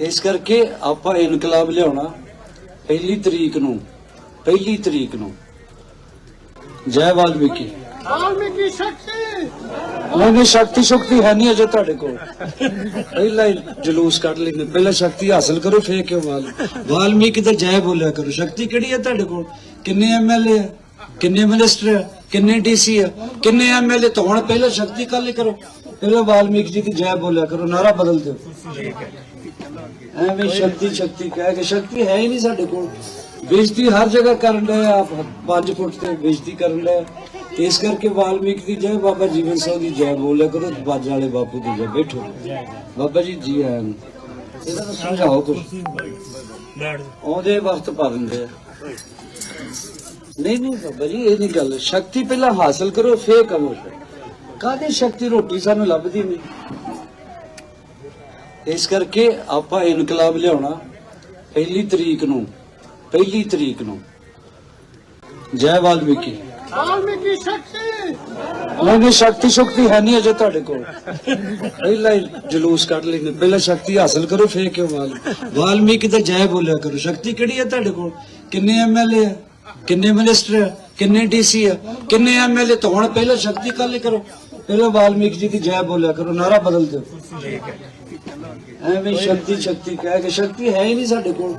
ਇਸ ਕਰਕੇ ਆਪਾਂ ਇਨਕਲਾਬ ਲਿਆਉਣਾ ਪਹਿਲੀ ਤਰੀਕ ਨੂੰ ਪਹਿਲੀ ਤਰੀਕ ਨੂੰ। ਜੈ ਵਾਲਮੀਕੀ। ਵਾਲਮੀਕੀ ਸ਼ਕਤੀ! ਨਹੀਂ ਨਹੀਂ ਸ਼ਕਤੀ ਸ਼ਕਤੀ ਹੈ ਨਹੀਂ ਅਜੇ ਤੁਹਾਡੇ ਕੋਲ। ਪਹਿਲਾਂ ਹੀ ਜਲੂਸ ਕੱਢ ਲੈਂਦੇ ਪਹਿਲਾਂ ਸ਼ਕਤੀ ਹਾਸਲ ਕਰੋ ਫੇਰ ਕਿਉਂ ਵਾਲ? ਵਾਲਮੀਕੀ ਤਾਂ ਜੈ ਬੋਲਿਆ ਕਰੋ। ਸ਼ਕਤੀ ਕਿਹੜੀ ਹੈ ਤੁਹਾਡੇ ਕੋਲ? ਕਿੰਨੇ ਐਮਐਲਏ ਆ ਕਿੰਨੇ ਮਿਨਿਸਟਰ ਆ ਕਿੰਨੇ ਡੀਸੀ ਆ ਕਿੰਨੇ ਐਮਐਲਏ ਤੋਂ ਹੁਣ ਪਹਿਲਾਂ ਸ਼ਕਤੀ ਕਾਲੀ ਕਰੋ। ਪਹਿਲਾਂ ਵਾਲਮੀਕੀ ਜੀ ਦੀ ਜੈ ਬੋਲਿਆ ਕਰੋ ਨਾਰਾ ਬਦਲ ਦਿਓ। ਐਵੇਂ ਸ਼ਕਤੀ ਸ਼ਕਤੀ ਕਹਿ ਕੇ, ਸ਼ਕਤੀ ਹੈ ਹੀ ਨਹੀਂ ਸਾਡੇ ਕੋਲ। ਬੇਇੱਜ਼ਤੀ ਹਰ ਜਗ੍ਹਾ ਕਰਨ ਦੇ ਆਪ 5 ਫੁੱਟ ਤੇ ਬੇਇੱਜ਼ਤੀ ਕਰਨ ਦੇ ਇਸ ਕਰਕੇ ਵਾਲਮੀਕ ਦੀ ਜੈ, ਬਾਬਾ ਜੀਵਨ ਸਿੰਘ ਦੀ ਜੈ ਬੋਲਿਆ ਕਰੋ, ਬਾਜ ਵਾਲੇ ਬਾਪੂ ਦੀ ਜੈ ਬੈਠੋ। ਬਾਬਾ ਜੀ ਜੀ ਆਇਆਂ ਨੂੰ। ਇਹਨਾਂ ਸਮਝਾਓ ਕੁਝ ਆਉਂਦੇ ਵਕਤ ਪਾ ਦਿੰਦੇ ਆ। ਨਹੀਂ ਨਹੀਂ ਬਾਬਾ ਜੀ, ਇਹ ਨਹੀਂ ਗੱਲ। ਸ਼ਕਤੀ ਪਹਿਲਾਂ ਹਾਸਲ ਕਰੋ, ਫੇਰ ਕਮੋ ਕਾਹਦੀ ਸ਼ਕਤੀ? ਰੋਟੀ ਸਾਨੂੰ ਲੱਭਦੀ ਨਹੀਂ। ਇਸ ਕਰਕੇ ਆਪਾਂ ਇਨਕਲਾਬ ਲਿਆਉਣਾ ਪਹਿਲੀ ਤਰੀਕ ਨੂੰ ਪਹਿਲੀ ਤਰੀਕ ਨੂੰ। ਜੈ ਵਾਲਮੀਕੀ। ਵਾਲਮੀਕੀ ਸ਼ਕਤੀ! ਨਹੀਂ ਸ਼ਕਤੀ ਸ਼ਕਤੀ ਹੈ ਨਹੀਂ ਅਜੇ ਤੁਹਾਡੇ ਕੋਲ। ਪਹਿਲਾਂ ਹੀ ਜਲੂਸ ਕੱਢ ਲੈਂਦੇ। ਪਹਿਲਾਂ ਸ਼ਕਤੀ ਹਾਸਲ ਕਰੋ ਫੇਰ ਕਿਉਂ ਵਾਲ? ਵਾਲਮੀਕੀ ਤਾਂ ਜੈ ਬੋਲਿਆ ਕਰੋ। ਸ਼ਕਤੀ ਕਿਹੜੀ ਹੈ ਤੁਹਾਡੇ ਕੋਲ? ਕਿੰਨੇ ਐਮਐਲਏ ਆ ਕਿੰਨੇ ਮਿਨਿਸਟਰ ਆ ਕਿੰਨੇ ਡੀਸੀ ਆ ਕਿੰਨੇ ਐਮਐਲਏ ਤੋਂ ਹੁਣ ਪਹਿਲਾਂ ਸ਼ਕਤੀ ਕਾਲੀ ਕਰੋ। ਪਹਿਲਾਂ ਵਾਲਮੀਕੀ ਜੀ ਦੀ ਜੈ ਬੋਲਿਆ ਕਰੋ। ਨਾਰਾ ਬਦਲ ਦਿਓ। ਐਵੇਂ ਸ਼ਕਤੀ ਸ਼ਕਤੀ ਕਹਿ ਕੇ, ਸ਼ਕਤੀ ਹੈ ਹੀ ਨਹੀਂ ਸਾਡੇ ਕੋਲ।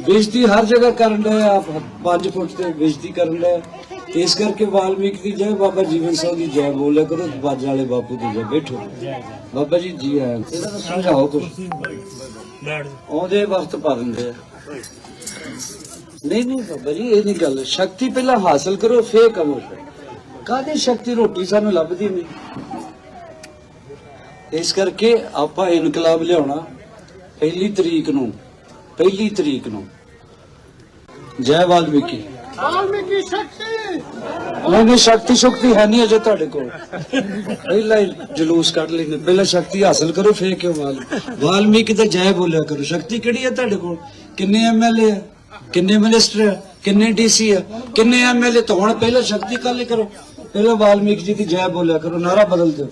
ਬੇਇੱਜ਼ਤੀ ਹਰ ਜਗ੍ਹਾ ਕਰਨ ਦੇ ਆਪ 5 ਫੁੱਟ ਤੇ ਬੇਇੱਜ਼ਤੀ ਕਰਨ ਦੇ ਇਸ ਕਰਕੇ ਵਾਲਮੀਕ ਦੀ ਜੈ, ਬਾਬਾ ਜੀਵਨ ਸਿੰਘ ਦੀ ਜੈ ਬੋਲਿਆ ਕਰੋ, ਬਾਜ ਵਾਲੇ ਬਾਪੂ ਦੀ ਜੈ ਬੈਠੋ। ਬਾਬਾ ਜੀ ਜੀ ਆਇਆਂ ਨੂੰ। ਸਮਝਾਓ ਕੁਝ ਆਉਂਦੇ ਵਕਤ ਪਾ ਦਿੰਦੇ ਆ। ਨਹੀਂ ਨਹੀਂ ਬਾਬਾ ਜੀ, ਇਹ ਨਹੀਂ ਗੱਲ। ਸ਼ਕਤੀ ਪਹਿਲਾਂ ਹਾਸਲ ਕਰੋ, ਫੇਰ ਕਮੋ ਕਾਦੀ ਸ਼ਕਤੀ? ਰੋਟੀ ਸਾਨੂੰ ਲੱਭਦੀ ਨਹੀਂ। ਇਸ ਕਰਕੇ ਆਪਾਂ ਇਨਕਲਾਬ ਲਿਆਉਣਾ ਪਹਿਲੀ ਤਰੀਕ ਨੂੰ ਪਹਿਲੀ ਤਰੀਕ ਨੂੰ। ਜੈ ਵਾਲਮੀਕੀ। ਵਾਲਮੀਕੀ ਸ਼ਕਤੀ! ਨਹੀਂ ਨਹੀਂ ਸ਼ਕਤੀ ਸ਼ਕਤੀ ਹੈ ਨਹੀਂ ਅਜੇ ਤੁਹਾਡੇ ਕੋਲ। ਪਹਿਲਾਂ ਹੀ ਜਲੂਸ ਕੱਢ ਲੈਂਦੇ। ਪਹਿਲਾਂ ਸ਼ਕਤੀ ਹਾਸਲ ਕਰੋ ਫੇਰ ਕਿਉਂ ਵਾਲ? ਵਾਲਮੀਕੀ ਤਾਂ ਜੈ ਬੋਲਿਆ ਕਰੋ। ਸ਼ਕਤੀ ਕਿਹੜੀ ਹੈ ਤੁਹਾਡੇ ਕੋਲ? ਕਿੰਨੇ ਐਮਐਲਏ ਆ ਕਿੰਨੇ ਮਿਨਿਸਟਰ ਆ ਕਿੰਨੇ ਡੀਸੀ ਆ ਕਿੰਨੇ ਐਮਐਲਏ ਤੋਂ ਹੁਣ ਪਹਿਲਾਂ ਸ਼ਕਤੀ ਕਾਲੀ ਕਰੋ। ਪਹਿਲਾਂ ਵਾਲਮੀਕੀ ਜੀ ਦੀ ਜੈ ਬੋਲਿਆ ਕਰੋ ਨਾਰਾ ਬਦਲ ਦਿਓ।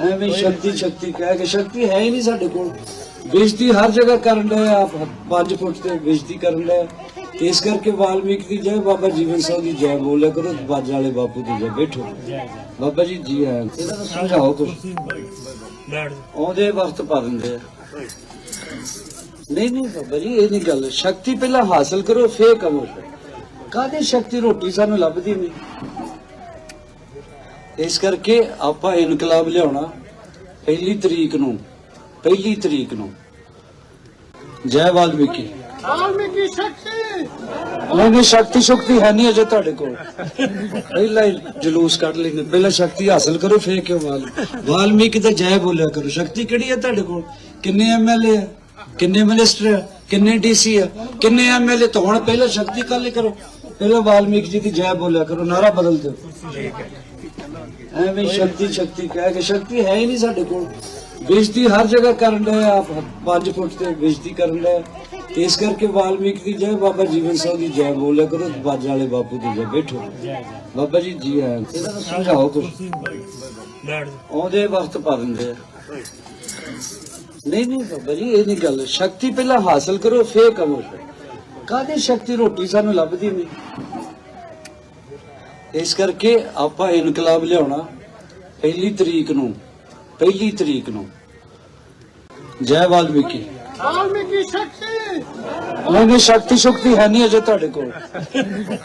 ਐਵੇਂ ਸ਼ਕਤੀ ਸ਼ਕਤੀ ਕਹਿ ਕੇ, ਸ਼ਕਤੀ ਹੈ ਹੀ ਨਹੀਂ ਸਾਡੇ ਕੋਲ। ਬੇਇੱਜ਼ਤੀ ਹਰ ਜਗ੍ਹਾ ਕਰਨ ਦੇ ਆਪ 5 ਫੁੱਟ ਤੇ ਬੇਇੱਜ਼ਤੀ ਕਰਨ ਦੇ ਇਸ ਕਰਕੇ ਵਾਲਮੀਕ ਦੀ ਜੈ, ਬਾਬਾ ਜੀਵਨ ਸਿੰਘ ਦੀ ਜੈ ਬੋਲਿਆ ਕਰੋ, ਬਾਜ ਵਾਲੇ ਬਾਪੂ ਦੀ ਜੈ, ਬੈਠੋ। ਬਾਬਾ ਜੀ ਜੀ ਆਇਆਂ ਨੂੰ। ਇਹਨਾਂ ਸਮਝਾਓ ਕੁਝ ਆਉਂਦੇ ਵਕਤ ਪਾ ਦਿੰਦੇ ਆ। ਨਹੀਂ ਨਹੀਂ, ਬਾਬਾ ਜੀ, ਇਹ ਨਹੀਂ ਗੱਲ। ਸ਼ਕਤੀ ਪਹਿਲਾਂ ਹਾਸਲ ਕਰੋ, ਫੇਰ ਕਮੋ ਕਾਦੀ ਸ਼ਕਤੀ? ਰੋਟੀ ਸਾਨੂੰ ਲੱਭਦੀ ਨਹੀਂ। ਇਸ ਕਰਕੇ ਆਪਾਂ ਇਨਕਲਾਬ ਲਿਆਉਣਾ ਪਹਿਲੀ ਤਰੀਕ ਨੂੰ ਪਹਿਲੀ ਤਰੀਕ ਨੂੰ। ਜੈ ਵਾਲਮੀਕੀ। ਵਾਲਮੀਕੀ ਸ਼ਕਤੀ! ਨਹੀਂ ਸ਼ਕਤੀ ਸ਼ਕਤੀ ਹੈ ਨਹੀਂ ਅਜੇ ਤੁਹਾਡੇ ਕੋਲ। ਪਹਿਲਾਂ ਹੀ ਜਲੂਸ ਕੱਢ ਲੈਂਦੇ। ਪਹਿਲਾਂ ਸ਼ਕਤੀ ਹਾਸਲ ਕਰੋ ਫੇਰ ਕਿਉਂ ਵਾਲ? ਵਾਲਮੀਕੀ ਤਾਂ ਜੈ ਬੋਲਿਆ ਕਰੋ। ਸ਼ਕਤੀ ਕਿਹੜੀ ਹੈ ਤੁਹਾਡੇ ਕੋਲ? ਕਿੰਨੇ ਐਮਐਲਏ ਆ ਕਿੰਨੇ ਮਿਨਿਸਟਰ ਆ ਕਿੰਨੇ ਡੀਸੀ ਆ ਕਿੰਨੇ ਐਮਐਲਏ ਤੋਂ ਹੁਣ ਪਹਿਲਾਂ ਸ਼ਕਤੀ ਕਾਲੀ ਕਰੋ। ਪਹਿਲਾਂ ਵਾਲਮੀਕੀ ਜੀ ਦੀ ਜੈ ਬੋਲਿਆ ਕਰੋ ਨਾਰਾ ਬਦਲ ਦਿਓ। ਐਵੇਂ ਸ਼ਕਤੀ ਸ਼ਕਤੀ ਕਹਿ ਕੇ, ਸ਼ਕਤੀ ਹੈ ਹੀ ਨਹੀਂ ਸਾਡੇ ਕੋਲ। ਬੇਇੱਜ਼ਤੀ ਹਰ ਜਗ੍ਹਾ ਕਰਨ ਦੇ ਆਪ 5 ਫੁੱਟ ਤੇ ਬੇਇੱਜ਼ਤੀ ਕਰਨ ਦੇ ਇਸ ਕਰਕੇ ਵਾਲਮੀਕ ਦੀ ਜੈ, ਬਾਬਾ ਜੀਵਨ ਸਿੰਘ ਦੀ ਜੈ ਬੋਲਿਆ ਕਰੋ ਬਾਜ ਵਾਲੇ ਬਾਪੂ ਦੀ ਜੈ ਬੈਠੋ। ਬਾਬਾ ਜੀ ਜੀ ਆਇਆਂ ਨੂੰ। ਸਮਝਾਓ ਕੁਝ ਆਉਂਦੇ ਵਕਤ ਪਾ ਦਿੰਦੇ ਆ। ਨਹੀਂ ਨਹੀਂ ਬਾਬਾ ਜੀ, ਇਹ ਨਹੀਂ ਗੱਲ। ਸ਼ਕਤੀ ਪਹਿਲਾਂ ਹਾਸਲ ਕਰੋ, ਫੇਰ ਕਮੋ ਕਾਹਦੀ ਸ਼ਕਤੀ? ਰੋਟੀ ਸਾਨੂੰ ਲੱਭਦੀ ਨਹੀਂ। ਇਸ ਕਰਕੇ ਆਪਾਂ ਇਨਕਲਾਬ ਲਿਆਉਣਾ ਪਹਿਲੀ ਤਰੀਕ ਨੂੰ ਪਹਿਲੀ ਤਰੀਕ ਨੂੰ। ਜੈ ਵਾਲਮੀਕੀ। ਵਾਲਮੀਕੀ ਸ਼ਕਤੀ! ਨਹੀਂ ਸ਼ਕਤੀ ਸ਼ਕਤੀ ਹੈ ਨਹੀਂ ਅਜੇ ਤੁਹਾਡੇ ਕੋਲ।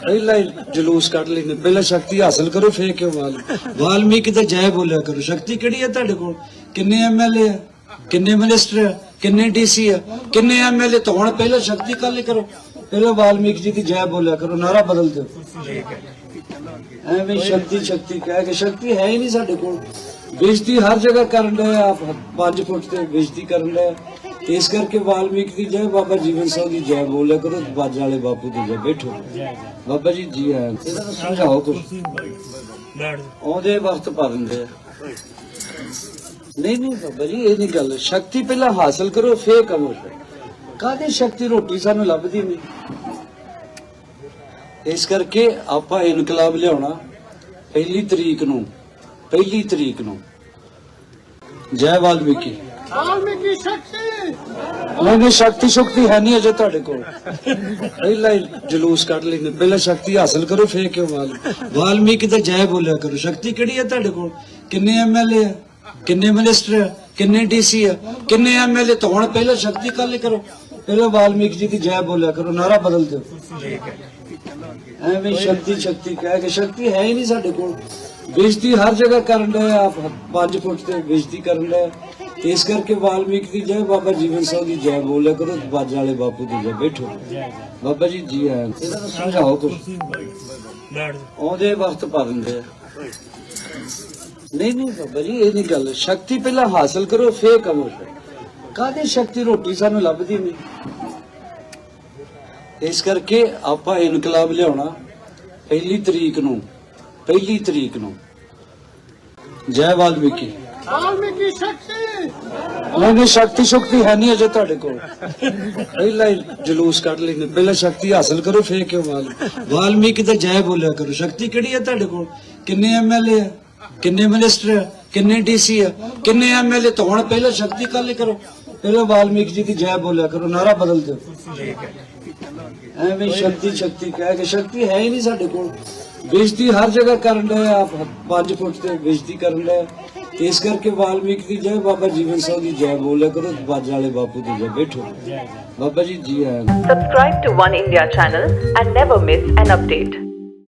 ਪਹਿਲਾਂ ਹੀ ਜਲੂਸ ਕੱਢ ਲੈਂਦੇ। ਪਹਿਲਾਂ ਸ਼ਕਤੀ ਹਾਸਲ ਕਰੋ ਫੇਰ ਕਿਉਂ ਵਾਲ? ਵਾਲਮੀਕੀ ਤਾਂ ਜੈ ਬੋਲਿਆ ਕਰੋ। ਸ਼ਕਤੀ ਕਿਹੜੀ ਹੈ ਤੁਹਾਡੇ ਕੋਲ? ਕਿੰਨੇ ਐਮਐਲਏ ਆ? ਕਿੰਨੇ ਮਿਨਿਸਟਰ ਆ? ਕਿੰਨੇ ਡੀਸੀ ਆ? ਕਿੰਨੇ ਐਮਐਲਏ ਤੋਂ ਹੁਣ ਪਹਿਲਾਂ ਸ਼ਕਤੀ ਕਾਲੀ ਕਰੋ। ਪਹਿਲਾਂ ਵਾਲਮੀਕੀ ਜੀ ਦੀ ਜੈ ਬੋਲਿਆ ਕਰੋ ਨਾਰਾ ਬਦਲ ਦਿਓ। ਐਵੇਂ ਸ਼ਕਤੀ ਸ਼ਕਤੀ ਕਹਿ ਕੇ, ਸ਼ਕਤੀ ਹੈ ਹੀ ਨਹੀਂ ਸਾਡੇ ਕੋਲ। ਬੇਇੱਜ਼ਤੀ ਹਰ ਜਗ੍ਹਾ ਕਰਨ ਦੇ ਆਪ 5 ਫੁੱਟ ਤੇ ਬੇਇੱਜ਼ਤੀ ਕਰਨ ਦੇ ਇਸ ਕਰਕੇ ਵਾਲਮੀਕ ਦੀ ਜੈ, ਬਾਬਾ ਜੀਵਨ ਸਿੰਘ ਦੀ ਜੈ ਬੋਲਿਆ ਕਰੋ, ਬਾਜ ਵਾਲੇ ਬਾਪੂ ਦੀ ਜੈ, ਬੈਠੋ। ਬਾਬਾ ਜੀ ਜੀ ਆਇਆਂ ਨੂੰ। ਸਮਝਾਓ ਕੁਝ ਆਉਂਦੇ ਵਕਤ ਪਾ ਦਿੰਦੇ ਆ। ਨਹੀਂ ਨਹੀਂ ਬਾਬਾ ਜੀ, ਇਹ ਨਹੀਂ ਗੱਲ। ਸ਼ਕਤੀ ਪਹਿਲਾਂ ਹਾਸਲ ਕਰੋ, ਫੇਰ ਕਮੋ ਕਾਹਦੀ ਸ਼ਕਤੀ? ਰੋਟੀ ਸਾਨੂੰ ਲੱਭਦੀ ਨਹੀਂ। ਇਸ ਕਰਕੇ ਆਪਾਂ ਇਨਕਲਾਬ ਲਿਆਉਣਾ ਪਹਿਲੀ ਤਰੀਕ ਨੂੰ ਪਹਿਲੀ ਤਰੀਕ ਨੂੰ। ਜੈ ਵਾਲਮੀਕੀ। ਵਾਲਮੀਕੀ ਸ਼ਕਤੀ! ਨਹੀਂ ਨਹੀਂ ਸ਼ਕਤੀ ਸ਼ਕਤੀ ਹੈ ਨਹੀਂ ਅਜੇ ਤੁਹਾਡੇ ਕੋਲ। ਪਹਿਲਾਂ ਹੀ ਜਲੂਸ ਕੱਢ ਲੈਂਦੇ ਪਹਿਲਾਂ ਸ਼ਕਤੀ ਹਾਸਲ ਕਰੋ ਫੇਰ ਕਿਉਂ ਵਾਲ? ਵਾਲਮੀਕੀ ਤਾਂ ਜੈ ਬੋਲਿਆ ਕਰੋ। ਸ਼ਕਤੀ ਕਿਹੜੀ ਹੈ ਤੁਹਾਡੇ ਕੋਲ? ਕਿੰਨੇ ਐਮਐਲਏ ਆ ਕਿੰਨੇ ਮਿਨਿਸਟਰ ਆ ਕਿੰਨੇ ਡੀਸੀ ਆ ਕਿੰਨੇ ਐਮਐਲਏ ਤਾਂ ਹੁਣ ਪਹਿਲਾਂ ਸ਼ਕਤੀ ਕਾਲੇ ਕਰੋ। ਪਹਿਲਾਂ ਵਾਲਮੀਕੀ ਜੀ ਦੀ ਜੈ ਬੋਲਿਆ ਕਰੋ ਨਾਰਾ ਬਦਲ ਦਿਓ। ਐਵੇਂ ਸ਼ਕਤੀ ਸ਼ਕਤੀ ਕਹਿ ਕੇ, ਸ਼ਕਤੀ ਹੈ ਹੀ ਨਹੀਂ ਸਾਡੇ ਕੋਲ। ਬੇਇੱਜ਼ਤੀ ਹਰ ਜਗ੍ਹਾ ਕਰਨ ਦਾ ਆਪ 5 ਫੁੱਟ ਤੇ ਬੇਇੱਜ਼ਤੀ ਕਰਨ ਦਾ ਇਸ ਕਰਕੇ ਵਾਲਮੀਕ ਦੀ ਜੈ, ਬਾਬਾ ਜੀਵਨ ਸਿੰਘ ਦੀ ਜੈ ਬੋਲਿਆ ਕਰੋ, ਬਾਜ ਵਾਲੇ ਬਾਪੂ ਦੀ ਜੈ, ਬੈਠੋ। ਬਾਬਾ ਜੀ ਜੀ ਆਇਆਂ ਇਹਦਾ ਤਾਂ ਸਮਝਾਓ ਕੁਝ ਆਉਂਦੇ ਵਕਤ ਪਾ ਦਿੰਦੇ ਆ। ਨਹੀਂ ਨਹੀਂ ਬਾਬਾ ਜੀ, ਇਹ ਨਹੀਂ ਗੱਲ। ਸ਼ਕਤੀ ਪਹਿਲਾਂ ਹਾਸਲ ਕਰੋ, ਫੇਰ ਕਮੋ ਕਾਹਦੀ ਸ਼ਕਤੀ? ਰੋਟੀ ਸਾਨੂੰ ਲੱਭਦੀ ਨਹੀਂ। ਇਸ ਕਰਕੇ ਆਪਾਂ ਇਨਕਲਾਬ ਲਿਆਉਣਾ ਪਹਿਲੀ ਤਰੀਕ ਨੂੰ ਪਹਿਲੀ ਤਰੀਕ ਨੂੰ। ਜੈ ਵਾਲਮੀਕੀ। ਵਾਲਮੀਕੀ ਸ਼ਕਤੀ! ਨਹੀਂ ਸ਼ਕਤੀ ਸ਼ਕਤੀ ਹੈ ਨਹੀਂ ਅਜੇ ਤੁਹਾਡੇ ਕੋਲ। ਪਹਿਲਾਂ ਹੀ ਜਲੂਸ ਕੱਢ ਲੈਂਦੇ। ਪਹਿਲਾਂ ਸ਼ਕਤੀ ਹਾਸਲ ਕਰੋ ਫੇਰ ਕਿਉਂ ਵਾਲ? ਵਾਲਮੀਕੀ ਤਾਂ ਜੈ ਬੋਲਿਆ ਕਰੋ। ਸ਼ਕਤੀ ਕਿਹੜੀ ਹੈ ਤੁਹਾਡੇ ਕੋਲ? ਕਿੰਨੇ ਐਮਐਲਏ ਆ? ਕਿੰਨੇ ਮਿਨਿਸਟਰ ਆ? ਕਿੰਨੇ ਡੀਸੀ ਆ? ਕਿੰਨੇ ਐਮਐਲਏ ਤਾਂ ਹੁਣ ਪਹਿਲਾਂ ਸ਼ਕਤੀ ਕਾਲੇ ਕਰੋ। ਪਹਿਲਾਂ ਵਾਲਮੀਕੀ ਜੀ ਦੀ ਜੈ ਬੋਲਿਆ ਕਰੋ। ਨਾਰਾ ਬਦਲ ਦਿਓ। ਐਵੇਂ ਸ਼ਕਤੀ ਸ਼ਕਤੀ ਕਹਿ ਕੇ, ਸ਼ਕਤੀ ਹੈ ਹੀ ਨਹੀਂ ਸਾਡੇ ਕੋਲ। ਬੇਇੱਜ਼ਤੀ ਹਰ ਜਗ੍ਹਾ ਕਰਨ ਦਾ ਆਪ 5 ਫੁੱਟ ਤੇ ਬੇਇੱਜ਼ਤੀ ਕਰਨ ਦਾ ਇਸ ਕਰਕੇ ਵਾਲਮੀਕ ਦੀ ਜੈ, ਬਾਬਾ ਜੀਵਨ ਸਿੰਘ ਦੀ ਜੈ ਬੋਲਿਆ ਕਰੋ, ਬਾਜ ਵਾਲੇ ਬਾਪੂ ਦੀ ਜੈ, ਬੈਠੋ। ਬਾਬਾ ਜੀ ਜੀ ਆਇਆਂ Subscribe to One India channel and never miss an update.